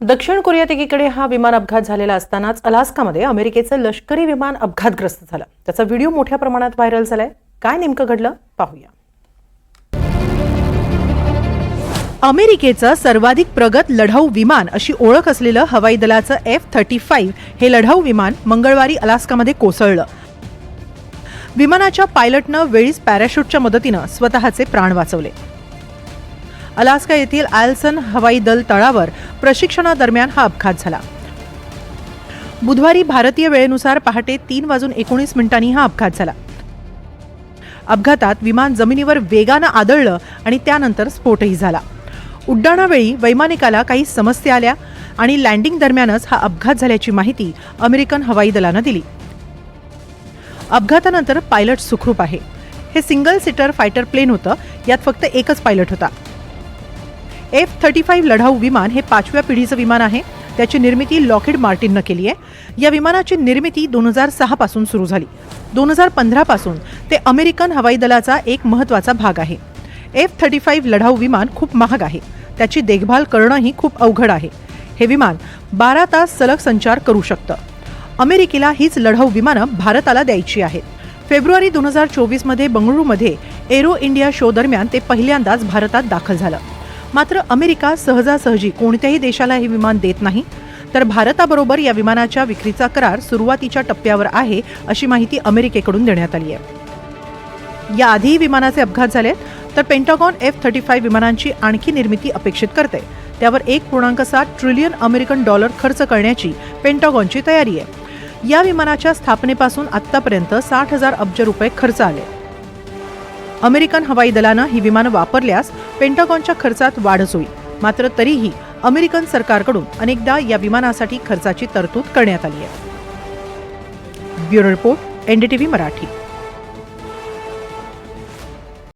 दक्षिण कोरियात एकीकडे हा विमान अपघात झालेला असतानाच अलास्कामध्ये अमेरिकेचं लष्करी विमान अपघातग्रस्त झालं. त्याचा व्हिडिओ मोठ्या प्रमाणात व्हायरल झालाय. काय नेमकं घडलं? पाहूया. अमेरिकेचं सर्वाधिक प्रगत लढाऊ विमान अशी ओळख असलेलं हवाई दलाचं एफ थर्टी फाईव्ह हे लढाऊ विमान मंगळवारी अलास्कामध्ये कोसळलं. विमानाच्या पायलटनं वेळीच पॅराशूटच्या मदतीनं स्वतःचे प्राण वाचवले. अलास्का येथील आयल्सन हवाई दल तळावर प्रशिक्षणादरम्यान हा अपघात झाला. बुधवारी भारतीय वेळेनुसार पहाटे तीन वाजून एकोणीस मिनिटांनी हा अपघात झाला. अपघातात विमान जमिनीवर वेगानं आदळलं आणि त्यानंतर स्फोटही झाला. उड्डाणावेळी वैमानिकाला काही समस्या आल्या आणि लँडिंग दरम्यानच हा अपघात झाल्याची माहिती अमेरिकन हवाई दलानं दिली. अपघातानंतर पायलट सुखरूप आहे. हे सिंगल सीटर फायटर प्लेन होतं यात फक्त एकच पायलट होता. एफ थर्टी फाईव्ह लढाऊ विमान हे पाचव्या पिढीचं विमान आहे. त्याची निर्मिती लॉकेड मार्टिननं केली आहे. या विमानाची निर्मिती दोन हजार सहापासून सुरू झाली. दोन हजार पंधरापासून ते अमेरिकन हवाई दलाचा एक महत्त्वाचा भाग आहे. एफ थर्टी फाईव्ह लढाऊ विमान खूप महाग आहे. त्याची देखभाल करणंही खूप अवघड आहे. हे विमान बारा तास सलग संचार करू शकतं. अमेरिकेला हीच लढाऊ विमानं भारताला द्यायची आहेत. फेब्रुवारी दोन हजार चोवीसमध्ये बंगळुरूमध्ये एरो इंडिया शो दरम्यान ते पहिल्यांदाच भारतात दाखल झालं. मात्र अमेरिका सहजासहजी कोणत्याही देशाला हे विमान देत नाही. तर भारताबरोबर या विमानाच्या विक्रीचा करार सुरुवातीच्या टप्प्यावर आहे अशी माहिती अमेरिकेकडून देण्यात आली आहे. याआधीही विमानाचे अपघात झाले तर पेंटागॉन एफ थर्टी फाईव्ह विमानांची आणखी निर्मिती अपेक्षित करते. त्यावर एक पूर्णांक सात ट्रिलियन अमेरिकन डॉलर खर्च करण्याची पेंटागॉनची तयारी आहे. या विमानाच्या स्थापनेपासून आत्तापर्यंत साठ हजार अब्ज रुपये खर्च आले. अमेरिकन हवाई दलानं ही विमानं वापरल्यास पेंटागॉनच्या खर्चात वाढच होईल. मात्र तरीही अमेरिकन सरकारकडून अनेकदा या विमानासाठी खर्चाची तरतूद करण्यात आली आहे. Bureau report NDTV Marathi.